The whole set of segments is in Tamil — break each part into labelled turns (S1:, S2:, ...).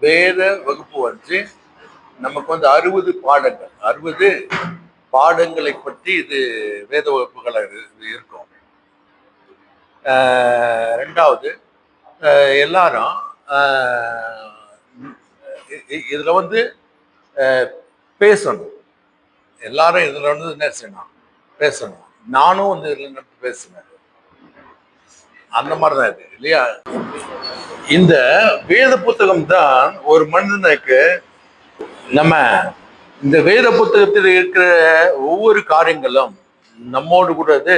S1: வேத வகுப்பு வந்து நமக்கு வந்து அறுபது பாடங்கள். அறுபது பாடங்களை பற்றி இது வேத வகுப்புகள் இருக்கும். ஆஹ் ரெண்டாவது ஆஹ் எல்லாரும் ஆஹ் இதுல வந்து ஆஹ் பேசணும். எல்லாரும் இதுல வந்து என்ன செய்யணும்? பேசணும். நானும் வந்து இதில் பேசுவேன். பேசுனேன் அந்த மாதிரி தான் இது இல்லையா? இந்த வேத புத்தகம் தான் ஒரு மனிதனுக்கு நம்ம இந்த வேத புத்தகத்தில் இருக்கிற ஒவ்வொரு காரியங்களும் நம்மோடு கூட அது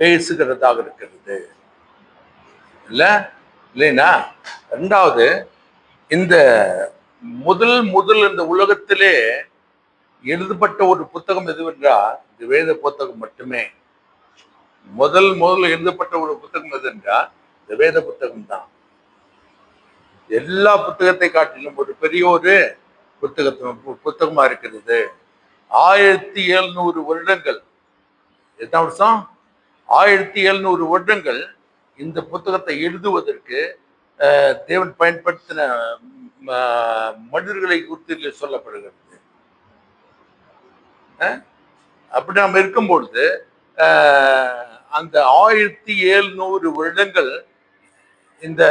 S1: பேசுகிறதாக இருக்கிறது. இல்ல? இல்லைன்னா ரெண்டாவது இந்த முதல் முதல் இந்த உலகத்திலே எழுதப்பட்ட ஒரு புத்தகம் எதுவென்றால் இந்த வேத புத்தகம் மட்டுமே. முதல் முதல்ல எழுதப்பட்ட ஒரு புத்தகம் எது என்றால் இந்த வேத புத்தகம் தான். எல்லா புத்தகத்தை காட்டிலும் ஒரு பெரிய ஒரு புத்தகத்து பு- புத்தகமா இருக்கிறது. ஆயிரத்தி எழுநூறு வருடங்கள். எத்தனை வருஷம் ஆயிரத்தி எழுநூறு வருடங்கள் இந்த புத்தகத்தை எழுதுவதற்கு தேவன் பயன்படுத்தின ம, மனிதர்களை குறித்து சொல்லப்படுகிறது. அப்படி நாம் இருக்கும் பொழுது அந்த ஆயிரத்தி எழுநூறு வருடங்கள் இந்த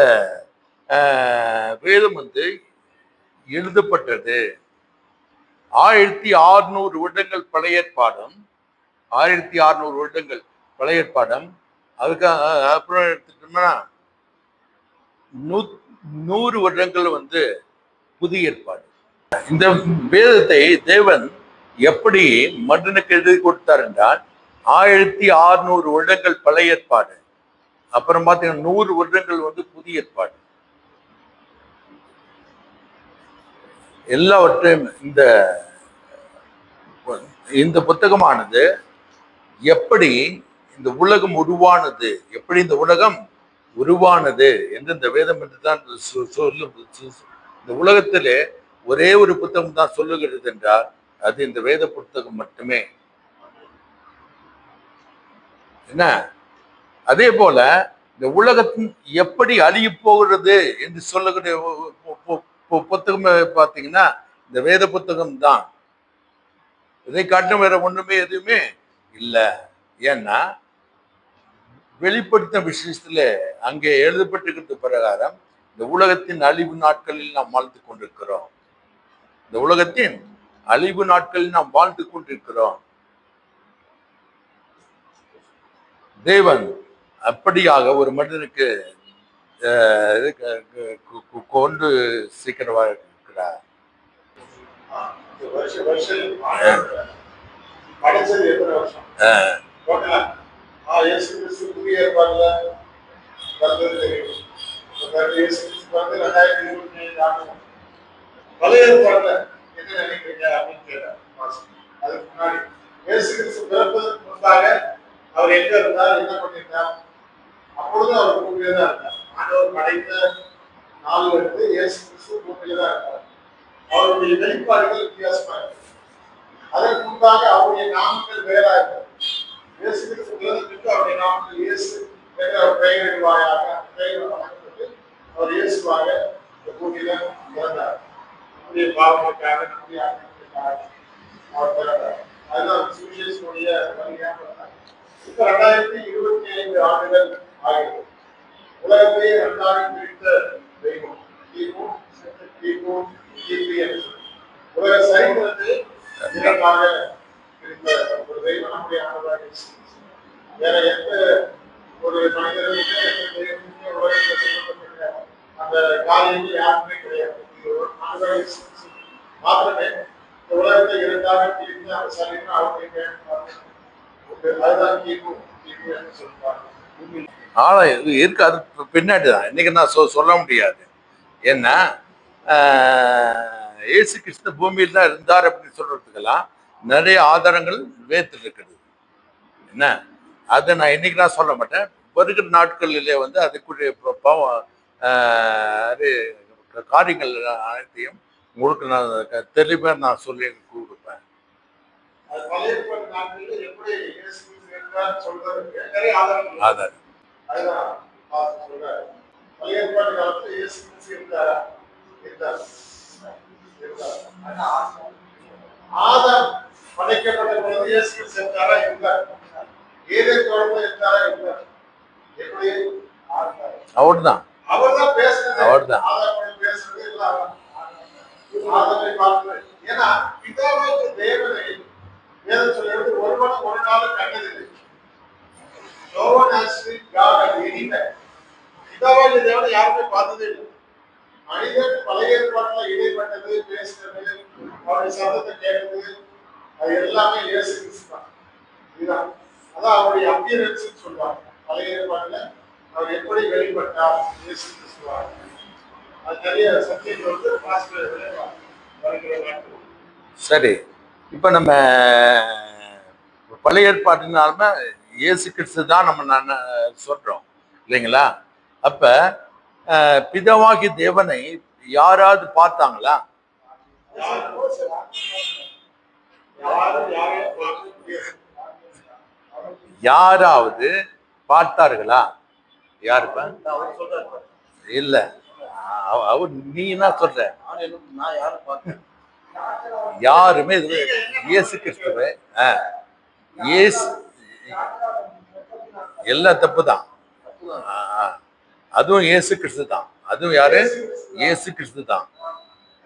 S1: வேதம் வந்து எழுதப்பட்டது. ஆயிரத்தி அறுநூறு வருடங்கள் பழைய பாடம். ஆயிரத்தி அறுநூறு வருடங்கள் பழைய பாடம். அதுக்கு அப்புறம் எடுத்துட்டோம்னா நூ நூறு வருடங்கள் வந்து புதிய ஏற்பாடு. இந்த வேதத்தை தேவன் எப்படி மன்னனுக்கு எழுதி கொடுத்தார் என்றால் ஆயிரத்தி ஆறுநூறு வருடங்கள் பழைய ஏற்பாடு. அப்புறம் பார்த்தீங்கன்னா நூறு வருடங்கள் வந்து புதிய ஏற்பாடு. எல்லாவற்றையும் இந்த இந்த புத்தகமானது எப்படி இந்த உலகம் உருவானது எப்படி இந்த உலகம் உருவானது என்று இந்த வேதம் என்று தான் சொ- சொல்லும் சொ- இந்த உலகத்திலே ஒரே ஒரு புத்தகம் தான் சொல்லுகிறது என்றால் அது இந்த வேத புத்தகம் மட்டுமே. என்ன? அதே போல இந்த உலகத்தின் எப்படி அழிய போகிறது என்று சொல்லக்கூடிய ஒ- புத்தகம் பார்த்தீங்கன்னா இந்த வேத புத்தகம் தான். இதை காட்டும் வேற ஒண்ணுமே எதுவுமே இல்லை. ஏன்னா வெளிப்படுத்தின விஷயத்துல அங்கே எழுதப்பட்டிருக்கிறது பிரகாரம் இந்த உலகத்தின் அழிவு நாட்களில் நாம் வாழ்ந்து கொண்டிருக்கிறோம். இந்த உலகத்தின் அழிவு நாட்களில் நாம் வாழ்ந்து கொண்டிருக்கிறோம். தேவன் அப்படியாக ஒரு மனிதனுக்கு கொண்டு சீக்கிரமாக இருக்கிறார்
S2: பழைய ஏற்பாடுல என்ன நினைக்கிறீங்க அப்படின்னு கேட்டேன். அதுக்கு முன்னாடி முன்பாக அவர் எங்க இருந்தார் என்ன பண்ணியிருந்தார் அப்பொழுது அவர் பூமியில தான் இருந்தார். ஆண்டவர் படைத்த நாள் இருந்து இயேசு கிறிஸ்து பூமியில தான் இருந்தார். அவருடைய வெளிப்பாடுகள் வித்தியாசமா இருக்கு. அதற்கு முன்பாக அவருடைய நாமங்கள் வேறா இருந்தது இயேசு கிறிஸ்து அவருடைய நாமங்கள் இயேசு என்ற ஒரு பெயரிடுவாயாக அந்த பெயர் வழங்கப்பட்டு அவர் இயேசுவாக இந்த பூமியில பிறந்தார். நம்முடைய பாவங்களுக்காக நம்முடைய அக்கிரமங்களுக்காக அவர் பிறந்தார். அதுதான் சுவிசேஷனுடைய வழியாக பிறந்தார் ரெண்டாயிரத்தி இருபத்தி ஐந்து ஆண்டுகள் ஆகிறது உலகத்தையே இரண்டாக பிரித்த தெய்வம். கிமு கிமு கிபி என்று. உலக சரித்திரத்தை இரண்டாக பிரித்த ஒரு தெய்வம் நம்முடைய ஆண்டதாக வேற எந்த ஒரு மனிதர்களுக்கு எந்த தெய்வமுமே உலகத்தில் சொல்லப்பட்ட அந்த காரியங்கள் யாருமே கிடையாது. இது ஒரு ஆண்டவராக மாத்திரமே உலகத்தை இரண்டாக பிரித்து அந்த சரித்திரம் அவருடைய பயன்பாடு உண்டு.
S1: இது இருக்கு அது பின்னாடி தான். இன்னைக்கு நான் சொ சொல்ல முடியாது. ஏன்னா இயேசு கிருஷ்ண பூமியில் தான் இருந்தார் அப்படின்னு சொல்றதுக்கெல்லாம் நிறைய ஆதாரங்கள் வேத்தில் இருக்குது என்ன? அதை நான் இன்னைக்கு நான் சொல்ல மாட்டேன். வருகிற நாட்களிலே வந்து அதுக்குரிய பாவம் ஆஹ், அது காரியங்கள் அனைத்தையும் உங்களுக்கு நான் தெளிவாக நான் சொல்லி
S2: பழைய நாட்களில் எப்படி சொல்றதுக்கு நிறைய ஆதாரம்
S1: ஆதாரம்.
S2: அதுதான் சொல்றாரு. பழைய ஏற்பாடு காலத்தில் இயேசு கிறிஸ்து இருந்தாரா ஆதார் படைக்கப்பட்ட பொழுது இயேசு கிறிஸ்து இருந்தாரா இருந்தார் எப்படி? அவர் தான்.
S1: அவர்
S2: தான் பேசுறது. அவர் தான். ஆதார் பேசுறது இல்லை. ஏன்னா பிதாவாக தேவனை வேதம் சொல்லுறது ஒருவனும் ஒரு நாளும் கண்டதில்லை. No one has seen God at any time. பிதாவாகிய தேவனை யாருமே பார்த்ததே இல்லை. மனிதன் பழைய ஏற்பாட்டுல இடைப்பட்டது பேசுறது அவருடைய சத்தத்தை கேட்டது அது எல்லாமே இயேசு கிறிஸ்து தான் இதுதான். அதான் அவருடைய அப்பியரன்ஸ் சொல்லுவாங்க பழைய ஏற்பாட்டுல அவர் எப்படி வெளிப்பட்டார் இயேசு கிறிஸ்துவார் அது நிறைய சத்தியங்கள் வந்து பாஸ்டர் வருகிற நாட்கள்
S1: சரி. இப்போ நம்ம பழைய ஏற்பாட்டினாலுமே இயேசு கிறிஸ்து தான் நம்ம நான் சொல்கிறோம் இல்லைங்களா? அப்போ பிதவாகி தேவனை யாராவது பார்த்தாங்களா? யாராவது பார்த்தார்களா? யாருப்பா
S3: அவர்
S1: இல்ல. அவ- அவர் நீ என்ன சொல்ற?
S3: நான் நான் யாரும் பார்த்தேன்
S1: யாருமே இது இயேசு கிறிஸ்துவ இயேசு எல்லாம் தப்பு தான் அதுவும் இயேசு கிறிஸ்து தான் அதுவும் யாரு? இயேசு கிறிஸ்து தான்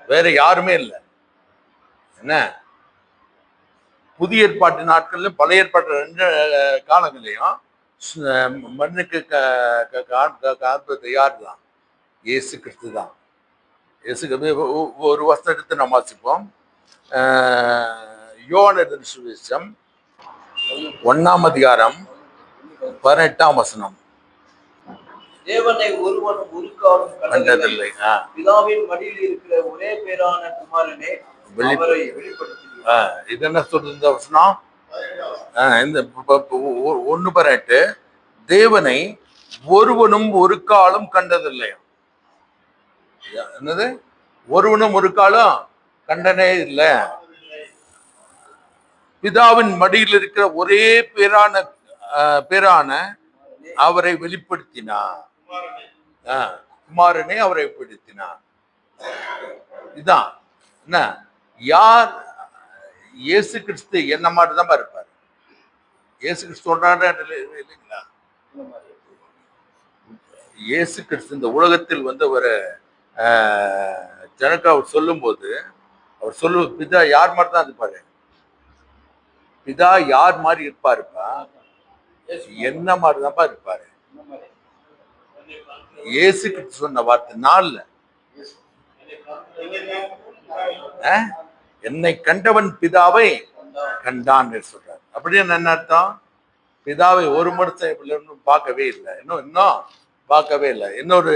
S1: வேற யாருமே இல்லை. என்ன? புதிய ஏற்பாட்டு நாட்கள்ல பழைய ஏற்பாட்டு ரெண்டு அஹ், காலங்களையும் மண்ணுக்கு க- காண்பது யார் தான் இயேசு கிறிஸ்து தான் இயேசு ஒரு எடுத்து நம்ம வாசிப்போம். எழுதின சுவிசேஷம் ஒன்னாம் அதிகாரம் பதினெட்டாம் வசனம்.
S3: தேவனை ஒருவன் ஒரு காலம் கண்டதில்லை. பிதாவின் மடியில் இருக்கிற ஒரே பேரான குமாரனே
S1: வெளிப்ப-
S3: அவரை வெளிப்படுத்துகிறார்
S1: ஆ, இது என்ன சொல்றது இந்த வசனம்? இந்த ப- ப- ப- ஒ- ஒண்ணு பதினெட்டு. தேவனை ஒருவனும் ஒரு காலம் கண்டதில்லை. என்னது? ஒருவனும் ஒரு காலம் கண்டனே இல்லை. பிதாவின் மடியில் இருக்கிற ஒரே பேரான பேரான அவரை வெளிப்படுத்தினார்.
S2: குமாரனை
S1: அவரை வெளிப்படுத்தினார். இதான். என்ன? யார்? இயேசு கிறிஸ்து என்ன மாதிரி தான் இருப்பார். இயேசு கிறிஸ்து சொல்றாரு இல்லைங்களா? இயேசு கிறிஸ்து இந்த உலகத்தில் வந்து ஒரு ஜனக்கு அவர் சொல்லும்போது அவர் சொல்லு பிதா யார் மாதிரி தான் இருப்பாரு? பிதா யார் மாதிரி இருப்பாருப்பா? என்ன மாதிரி தான்ப்பா இருப்பாரு? இயேசு கிட்ட சொன்ன வார்த்தை நாள்ல. என்னை கண்டவன் பிதாவை கண்டான் சொல்றாரு. அப்படின்னு என்ன அர்த்தம்? பிதாவை ஒரு மனுஷன் பார்க்கவே இல்லை. இன்னும் இன்னும். பார்க்கவே இல்லை. இன்னொரு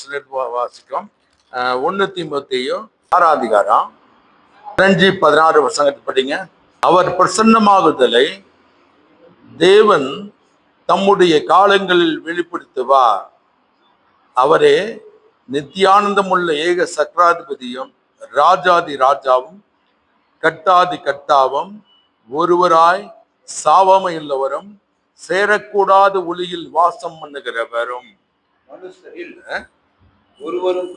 S1: சிலர் வாசிக்கும். ஒன்று ஒண்ணு ஆறாதிகாரம் அதிகாரம் பதினஞ்சு பதினாறு வருஷங்கத்தை படிங்க. அவர் பிரசன்னமாகுதலை தேவன் தம்முடைய காலங்களில் வெளிப்படுத்துவார். அவரே நித்தியானந்தமுள்ள ஏக சக்கராதிபதியும் ராஜாதி ராஜாவும் கட்டாதி கட்டாவும் ஒருவராய் சாவமையுள்ளவரும் சேரக்கூடாத ஒளியில் வாசம் பண்ணுகிறவரும்.
S3: மனுஷரில் ஒருவரும்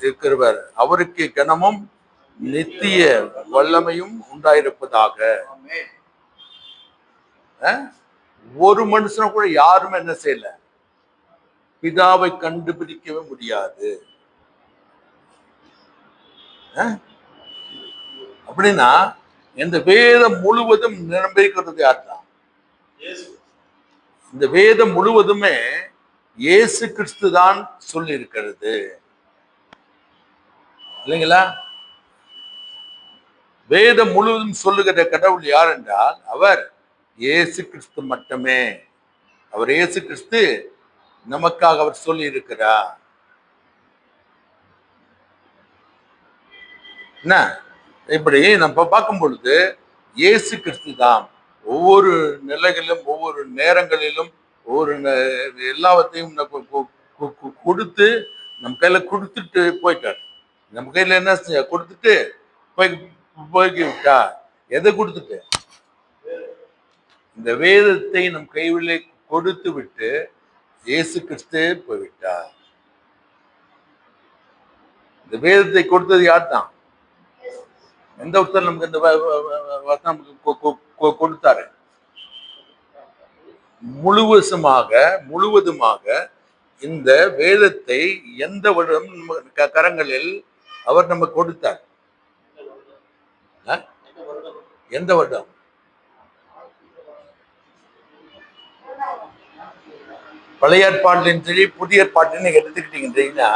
S1: இருக்கிறவர். அவருக்கு கனமும் நித்திய வல்லமையும் உண்டாயிருப்பதாக? ஒரு மனுஷனை கூட யாருமே என்ன செய்யல. பிதாவை கண்டுபிடிக்கவே முடியாது? அப்படின்னா இந்த வேதம் முழுவதும் நிரம்பிக்கிறது யார் தான்? இந்த வேதம் முழுவதுமே இயேசு கிறிஸ்து தான் சொல்லி இருக்கிறது இல்லைங்களா? வேதம் முழுவதும் சொல்லுகிற கடவுள் யார் என்றால் அவர் இயேசு கிறிஸ்து மட்டுமே. அவர் இயேசு கிறிஸ்து நமக்காக அவர் சொல்லி இருக்கிறார் என்ன? இப்படி நம்ம பார்க்கும் பொழுது இயேசு கிறிஸ்து தான். ஒவ்வொரு நிலைகளிலும் ஒவ்வொரு நேரங்களிலும் ஒவ்வொரு நே- எல்லாவற்றையும் நம்ம கொடுத்து நம்ம கையில கொடுத்துட்டு போயிட்டார். நம்ம கையில என்ன செஞ்ச கொடுத்துட்டு போய் போய்க்கு விட்டா எதை கொடுத்துட்டு? இந்த வேதத்தை நம் கைவிலே கொடுத்து விட்டு இயேசு கிறிஸ்து போய்விட்டார். இந்த வேதத்தை கொடுத்தது யார் தான் எந்த ஒருத்தர் நமக்கு இந்த வ- நமக்கு கொ- கொடுத்தாரு? முழுவதுமாக முழுவதுமாக இந்த வேதத்தை எந்த வருடம் க- கரங்களில் அவர் நமக்கு கொடுத்தார்? எந்த வருடம் பழைய ஏற்பாட்டின் சரி புதிய ஏற்பாட்டின் நீங்க எடுத்துக்கிட்டீங்கன்னா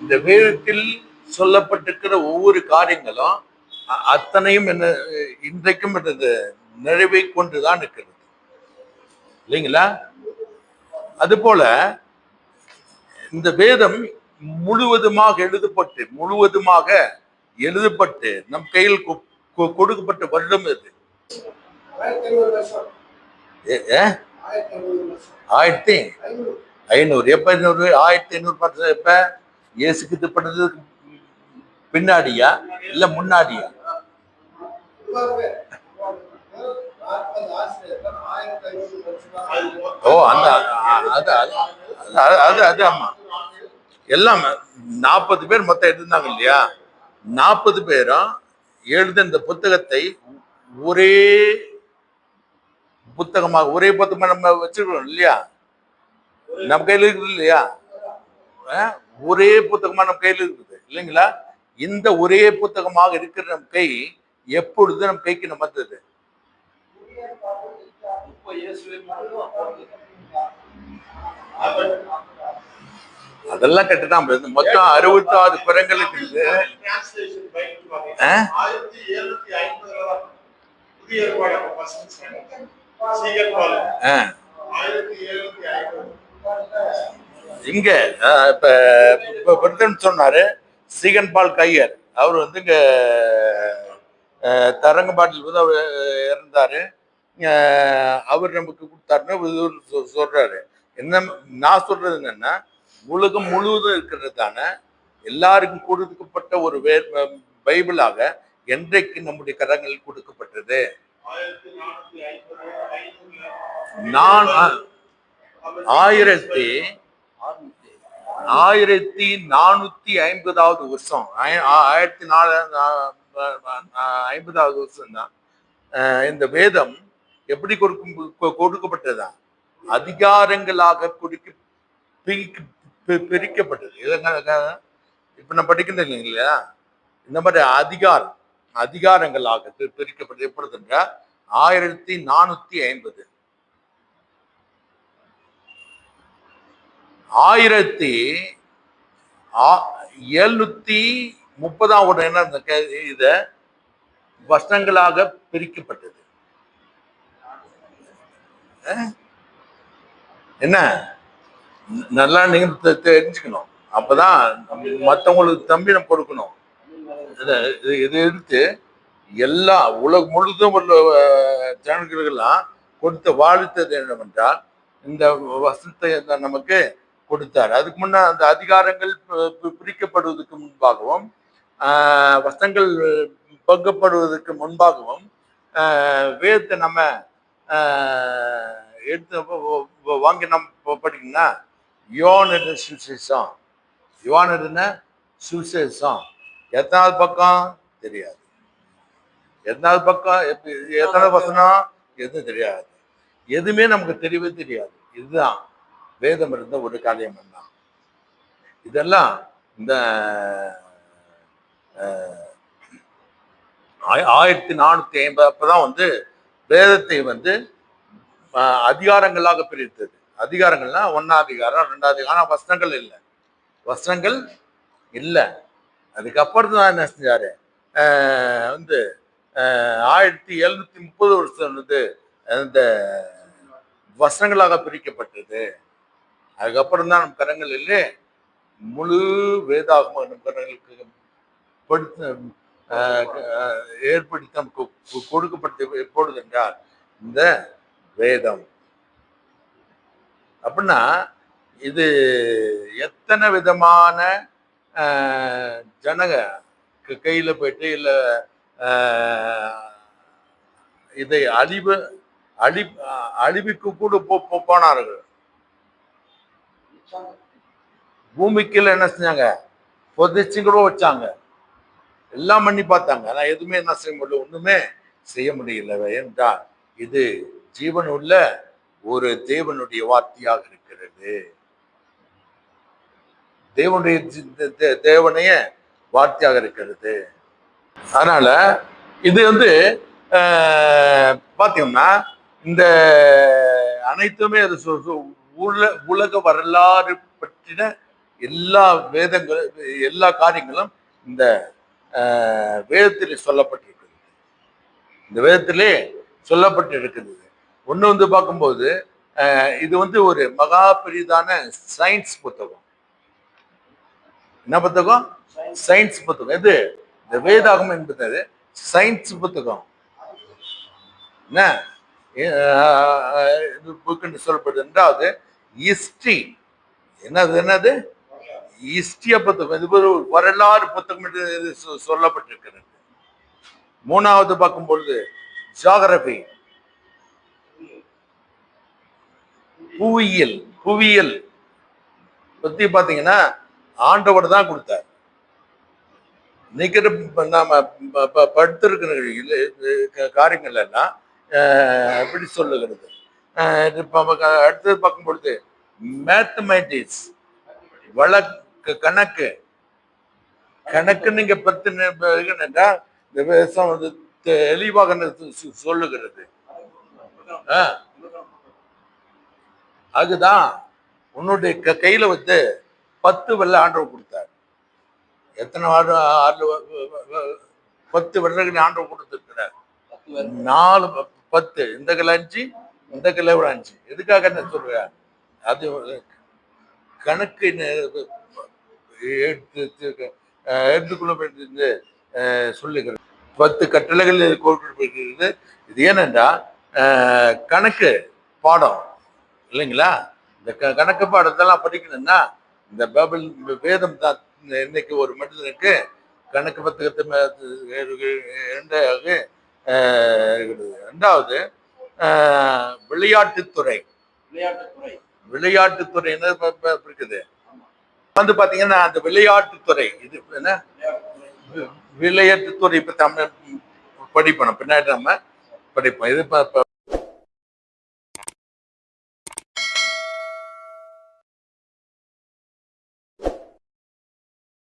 S1: இந்த வேதத்தில் சொல்லப்பட்டிருக்கிற ஒவ்வொரு காரியங்களும் அத்தனையும் என்ன இன்றைக்கும் என்னது நிறைவை கொண்டுதான் இருக்கிறது. இல்லைங்களா? அதுபோல இந்த வேதம் முழுவதுமாக எழுதப்பட்டு முழுவதுமாக எழுதப்பட்டு நம் கையில் கொ- கொ- கொடுக்கப்பட்ட வருடம் இது
S2: ஆயிரத்தி ஐநூறு ஐநூறு
S1: ஆயிரத்தி
S2: ஐநூறு.
S1: எப்ப ஐநூறு? ஆயிரத்தி ஐநூறு பத்து எப்ப? இயேசு பின்னாடியா? இல்ல முன்னாடியா
S2: பொதுவாகவே நாற்பது ஆசிரியர்கள் ஆயிரத்தி ஐநூறு வருஷம்
S1: ஓ அந்த அது அது அது அது அது ஆமா எல்லாம் நாற்பது பேர் மொத்தம் எடுத்திருந்தாங்க இல்லையா? நாற்பது பேரும் எழுத இந்த புத்தகத்தை ஒரே புத்தகமாக ஒரே புத்தகமா நம்ம வச்சிருக்கிறோம் இல்லையா? நம்ம கையில இருக்குது இல்லையா? ஒரே புத்தகமா நம்ம கையில இருக்குது இல்லைங்களா? இந்த ஒரே புத்தகமாக இருக்கிற நம் கை எப்பொழுது நம் கைக்கு நம்ம வந்தது அதெல்லாம் கட்டுதான் மொத்தம் அறுபத்தாறு பிறங்களுக்கு இருக்குது. இங்க இப்ப இப்ப சொன்னாரு சீகன்பால் கையர். அவர் வந்து இங்க தரங்கம்பாட்டில் வந்து அவர் இறந்தாரு. அவர் நமக்கு கொடுத்தாருன்னு சொல்கிறாரு சொல்றாரு. என்ன நான் சொல்றது என்னன்னா உலகம் முழுவதும் இருக்கிறதான எல்லாருக்கும் கொடுக்கப்பட்ட ஒரு வே பைபிளாக என்றைக்கு நம்முடைய கரங்களில் கொடுக்கப்பட்டது? நான் ஆயிரத்தி ஆயிரத்தி நானூத்தி ஐம்பதாவது வருஷம் ஆயிரத்தி நாலு ஐம்பதாவது வருஷம் தான் இந்த வேதம் எப்படி கொடுக்கும் கொ- கொடுக்கப்பட்டதா? அதிகாரங்களாக கொடுக்க பிரிக்கப்பட்டது. இப்ப நான் படிக்கிறது இல்லைங்களா? இந்த மாதிரி அதிகாரம் அதிகாரங்களாக பிரிக்கப்பட்டது எப்பொழுது என்றால் ஆயிரத்தி நானூத்தி ஐம்பது. ஆயிரத்தி ஆ- எழுநூத்தி முப்பதாம் ஒரு என்ன இந்த இத பிரிக்கப்பட்டது. என்ன? நல்லா நீங்க தெரிஞ்சுக்கணும். அப்பதான் மத்தவங்களுக்கு தம்பி நம்ம கொடுக்கணும். இது எடுத்து எல்லா உலகம் முழுதும் உள்ள அஹ், கொடுத்த வாழ்த்தது என்னவென்றால் இந்த வசனத்தை நமக்கு கொடுத்தார். அதுக்கு முன்ன அந்த அதிகாரங்கள் பிரிக்கப்படுவதற்கு முன்பாகவும் ஆஹ், வசனங்கள் பங்கப்படுவதற்கு முன்பாகவும் வேதத்தை நம்ம எடுத்து வாங்கி நம்ம படிக்கணும்னா யோன் என்ற சுவிசேஷம்? யோன் என்ன சுவிசேஷம். எத்தனாவது பக்கம்? தெரியாது. எத்தனாவது பக்கம்? எத்தனாவது வசனம்? எதுவும் தெரியாது. எதுவுமே நமக்கு தெரியவே தெரியாது. இதுதான். வேதம் இருந்த ஒரு காரியம் தான். இதெல்லாம் இந்த ஆயிரத்தி நானூத்தி ஐம்பது அப்பதான் வந்து வேதத்தை வந்து அதிகாரங்களாக பிரித்தது. அதிகாரங்கள்னா ஒன்னாம் அதிகாரம் ரெண்டாவது அதிகாரம். வஸ்திரங்கள் இல்லை. வஸ்திரங்கள் இல்லை. அதுக்கப்புறம் தான் என்ன செஞ்சாரு? வந்து ஆயிரத்தி எழுநூத்தி முப்பது வருஷம் வந்து அந்த வசனங்களாக பிரிக்கப்பட்டது. அதுக்கப்புறம் தான் நம் இல்லை முழு வேதாகம நம் கரங்களுக்கு படுத்த ஏற்படுத்தி நமக்கு கொ- கொடுக்கப்பட்டது எப்பொழுது என்றால் இந்த வேதம். அப்படின்னா இது எத்தனை விதமான அஹ், ஜனங்க க- கையில போயிட்டு இல்ல இதை அழிவு அழி அழிவுக்கு கூட போ- போனார்கள். பூமிக்குள்ள என்ன செஞ்சாங்க? புதைச்சு கூட வச்சாங்க. எல்லாம் பண்ணி பார்த்தாங்க. ஆனா எதுவுமே என்ன செய்ய முடியல. ஒன்றுமே செய்ய முடியல. என்றால் இது ஜீவன் உள்ள ஒரு தேவனுடைய வார்த்தையாக இருக்கிறது. தேவனுடைய தேவனைய வார்த்தையாக இருக்கிறது. அதனால இது வந்து ஆஹ், பாத்தீங்கன்னா இந்த அனைத்துமே அது சொ- உல உலக வரலாறு பற்றின எல்லா வேதங்கள் எல்லா காரியங்களும் இந்த வேதத்திலே சொல்லப்பட்டிருக்கிறது. இந்த வேதத்திலே சொல்லப்பட்டிருக்கிறது. ஒன்று வந்து பார்க்கும்போது ஆஹ், இது வந்து ஒரு மகா பெரிதான சயின்ஸ் புத்தகம். என்ன புத்தகம்? சயின்ஸ் புத்தகம். எது? இந்த வேதாகம் என்பது சயின்ஸ் புத்தகம். என்ன? புக்குன்னு சொல்லப்படுது என்றாவது ஹிஸ்டரி என்னது என்னது? இஸ்டிய புத்தகம் இது ஒரு வரலாறு புத்தகம் என்று சொல்லப்பட்டிருக்கிறது. மூணாவது பார்க்கும் பொழுது ஜாகிரபி புவியியல் புவியியல் பத்தி பாத்தீங்கன்னா ஆண்டவர் தான் கொடுத்தார். நிக்கிற நாம படுத்திருக்கிற காரியங்கள் எல்லாம் எப்படி சொல்லுகிறது? ஆஹ், அடுத்தது பார்க்கும் பொழுது மேத்தமேட்டிக்ஸ் வழக்கு கணக்கு. கணக்கு நீங்க பத்து இந்த விவசாயம் வந்து தெளிவாக சொ- சொல்லுகிறது. அதுதான் உன்னுடைய க- கையில வந்து பத்து வெள்ளை ஆண்டவர் கொடுத்தார். எத்தனை ஆண்டு ஆண்டு பத்து வருடங்கள் ஆண்டவர் கொடுத்துருக்கிறார். நாலு பத்து. இந்த கிலோ அஞ்சு இந்த கிலோ ஒரு அஞ்சு. எதுக்காக என்ன சொல்ற அது கணக்கு எடுத்து அஹ், எடுத்துக்கொள்ள வேண்டியது அஹ், சொல்லுகிறது. பத்து கட்டளைகள் கொடுக்கப்படுகிறது இது ஏனென்றா அஹ், கணக்கு பாடம் இல்லைங்களா? இந்த க- கணக்கு பாடத்தெல்லாம் படிக்கணும்னா இந்த பைபிள் வேதம் தான் இன்னைக்கு ஒரு மனிதனுக்கு கணக்கு இரண்டாக அஹ், இருக்குது. ரெண்டாவது விளையாட்டுத்துறை.
S3: விளையாட்டுத்துறை.
S1: விளையாட்டுத்துறை இருக்குது? வந்து பாத்தீங்கன்னா அந்த விளையாட்டுத்துறை இது என்ன?
S3: விளையாட்டுத்துறை
S1: வி- விளையாட்டுத்துறை இப்ப தமிழ் படிப்போம் பின்னாடி நம்ம படிப்போம். இது